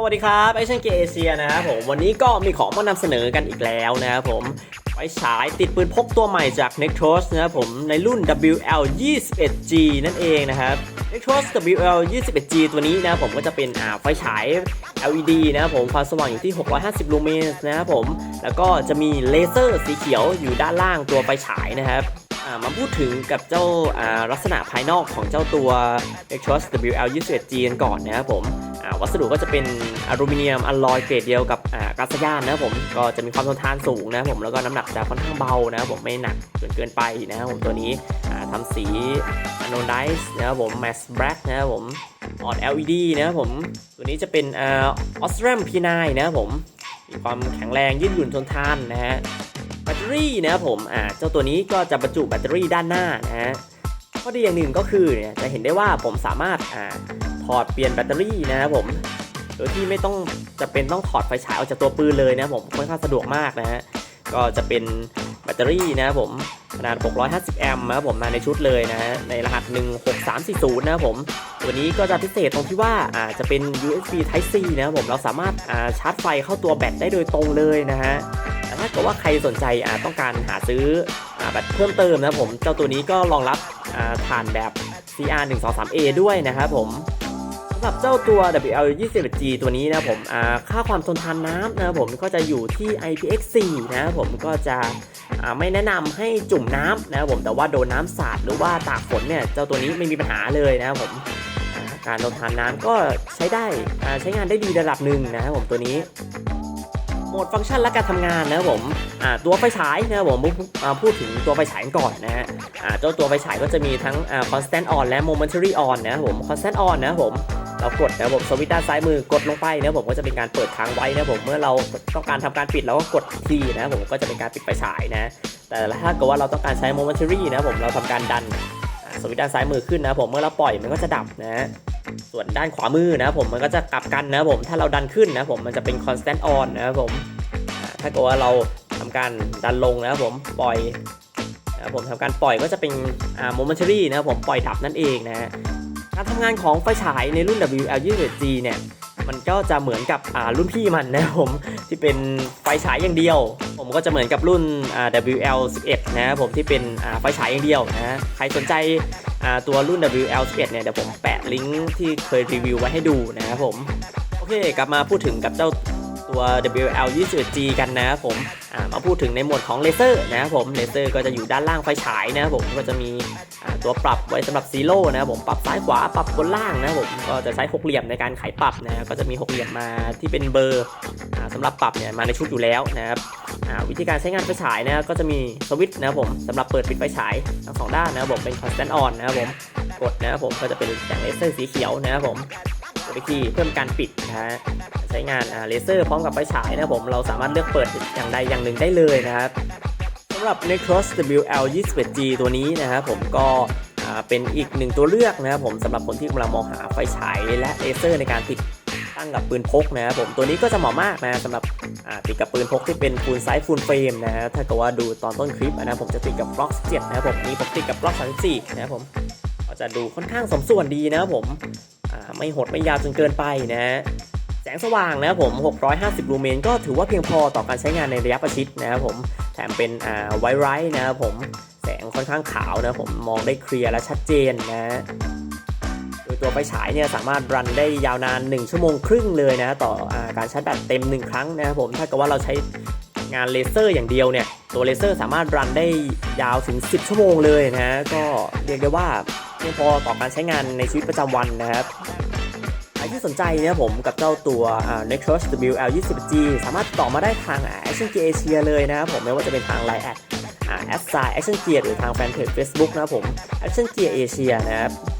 สวัสดีครับไอเชนเกเอเชียนะครับผมวันนี้ก็มีของมานำเสนอกันอีกแล้วนะครับผมไฟฉายติดปืนพกตัวใหม่จาก Nectros นะครับผมในรุ่น WL 21G นั่นเองนะครับ Nectros WL 21G ตัวนี้นะครับผมก็จะเป็นอ่าไฟฉาย LED นะครับผมความสว่างอยู่ที่ 650 ลูเมนนะครับผมแล้วก็จะมีเลเซอร์สีเขียวอยู่ด้านล่างตัวไฟฉายนะครับมาพูดถึงกับเจ้าลักษณะภายนอกของเจ้าตัว Extros WL21G กันก่อนนะครับผม วัสดุก็จะเป็นอลูมิเนียมอลลอยเกรดเดียวกับอ่าก๊าซย่านนะครับผมก็จะมีความทนทานสูงนะผมแล้วก็น้ำหนักจะค่อนข้างเบานะครับผมไม่หนักจนเกินไปนะครับผมตัวนี้อ่าทำสีอ n o d i z e นะครับผม Matte Black นะครับผมออด LED นะครับผมตัวนี้จะเป็นอ่า Osram P9 นะครับผมมีความแข็งแรงยืดหยุ่นทนทานนะฮะแบตเตอรี่นะครับผมอ่าเจ้าตัวนี้ก็จะบรรจุแบตเตอรี่ด้านหน้านะฮะข้อดีอย่างหนึ่งก็คือเนี่ยจะเห็นได้ว่าผมสามารถอ่าถ อดเปลี่ยนแบตเตอรี่นะครับผม โดยที่ไม่ต้องจะเป็นต้องถอดไฟฉายออกจากตัวปืนเลยนะผมค่อนข้างสะดวกมากนะฮะ ก็จะเป็นแบตเตอรี่นะครับผมขนาด 650 แอมป์นะครับผมมาในชุดเลยนะฮะ ในรหัส 16340 นะครับผม ตัวนี้ก็จะพิเศษตรงที่ว่าอ่าจะเป็น USB Type C นะครับผม เราสามารถอ่าชาร์จไฟเข้าตัวแบตได้โดยตรงเลยนะฮะแต่ถ้าเกิดว่าใครสนใจอ่าต้องการหาซื้ออ่าแบตเพิ่มเติมนะผม เจ้าตัวนี้ก็รองรับอ่าผ่านแบบ CR 1 2 3 A ด้วยนะครับผม สำหรับเจ้าตัว WL21G ตัวนี้นะผมค่าความทนทานน้ำนะผมก็จะอยู่ที่ IPX4 นะผมก็จะไม่แนะนำให้จุ่มน้ำนะผมแต่ว่าโดนน้ำสาดหรือว่าตากฝนเนี่ยเจ้าตัวนี้ไม่มีปัญหาเลยนะผมการทนทานน้ำก็ใช้ได้ใช้งานได้ดีระดับหนึ่งนะครับผมตัวนี้โหมดฟังก์ชันและการทำงานนะครับผมตัวไฟฉายนะครับผมพูดถึงตัวไฟฉายก่อนนะฮะเจ้าตัวไฟฉายก็จะมีทั้ง constant on และ momentary on นะครับผม constant on นะครับผม เรากดนะผมสวิตช์ด้านซ้ายมือกดลงไปนะผมก็จะเป็นการเปิดค้างไว้นะผมเมื่อเราต้องการทำการปิดเราก็กดทีนะผมก็จะเป็นการปิดไฟฉายนะ แต่ถ้าเกิดว่าเราต้องการใช้ momentary นะผมเราทำการดันสวิตช์ด้านซ้ายมือขึ้นนะผมเมื่อเราปล่อยมันก็จะดับนะส่วนด้านขวามือนะผมมันก็จะกลับกันนะผมถ้าเราดันขึ้นนะผมมันจะเป็น constant on นะผมถ้าเกิดว่าเราทำการดันลงนะผมปล่อยนะผมทำการปล่อยก็จะเป็นอ่า momentary นะผมปล่อยดับนั่นเองนะ การทำงานของไฟฉายในรุ่น WL21G เนี่ยมันก็จะเหมือนกับรุ่นพี่มันนะครับผมที่เป็นไฟฉายอย่างเดียว ผมก็จะเหมือนกับรุ่น WL11 นะครับผมที่เป็นไฟฉายอย่างเดียวนะฮะใครสนใจตัวรุ่น WL11 เนี่ยเดี๋ยวผมแปะลิงก์ที่เคยรีวิวไว้ให้ดูนะครับผมโอเคกลับมาพูดถึงกับเจ้า ตัว WL21G กันนะครับผมมาพูดถึงในหมวดของเลเซอร์นะครับผมเลเซอร์ก็จะอยู่ด้านล่างไฟฉายนะครับผมก็จะมีตัวปรับไว้สำหรับซีโร่นะครับผมปรับซ้ายขวาปรับบนล่างนะครับผมก็จะใช้หกเหลี่ยมในการไขปรับนะก็จะมีหกเหลี่ยมมาที่เป็นเบอร์อ่าสำหรับปรับเนี่ยมาในชุดอยู่แล้วนะครับวิธีการใช้งานไฟฉายนะก็จะมีสวิตช์นะครับผมสำหรับเปิดปิดไฟฉายทั้งสองด้านนะครับผมเป็น constant on นนะครับผมกดนะครับผมก็จะเป็นแสงเลเซอร์สีเขียวนะครับผมกดอีกทีเพิ่มการปิดนะฮะใช้งานเลเซอร์พร้อมกับไฟฉายนะครับผมเราสามารถเลือกเปิดอย่างใดอย่างหนึ่งได้เลยนะครับสำหรับ Necros WL 21G ตัวนี้นะครับผมก็เป็นอีกหนึ่งตัวเลือกนะครับผมสำหรับคนที่กำลังมองหาไฟฉายและเลเซอร์ในการติดตั้งกับปืนพกนะครับผมตัวนี้ก็จะเหมาะมากนะสำหรับติดกับปืนพกที่เป็นฟูลไซส์ฟูลเฟรมนะฮะถ้าเกิดว่าดูตอนต้นคลิปนะครับผมจะติดกับ Block 7นะครับผมนี่ผมติดกับ Block 34นะครับผมก็จะดูค่อนข้างสมส่วนดีนะครับผมไม่หดไม่ยาวจนเกินไปนะฮะ แสงสว่างนะครับผม 650 ลูเมนก็ถือว่าเพียงพอต่อการใช้งานในระยะประชิดนะครับผม แถมเป็นอ่าไวไรท์นะครับผม แสงค่อนข้างขาวนะครับผมมองได้เคลียร์และชัดเจนนะโดยตัวไฟฉายเนี่ยสามารถรันได้ยาวนาน 1 ชั่วโมงครึ่งเลยนะต่ออการชาร์จแบตเต็ม 1 ครั้งนะครับผม ถ้าเกิดว่าเราใช้งานเลเซอร์อย่างเดียวเนี่ย ตัวเลเซอร์สามารถรันได้ยาวถึง 10 ชั่วโมงเลยนะ ก็เรียกได้ว่าเพียงพอต่อการใช้งานในชีวิตประจำวันนะครับ ที่สนใจนะครับผมกับเจ้าตัว Nexus WL 20G สามารถต่อมาได้ทาง Action Gear Asia เลยนะครับผมไม่ว่าจะเป็นทาง Line แอดแอดไซ Action Gear หรือทางแฟนเพจ Facebook นะครับผม Action Gear Asia นะครับ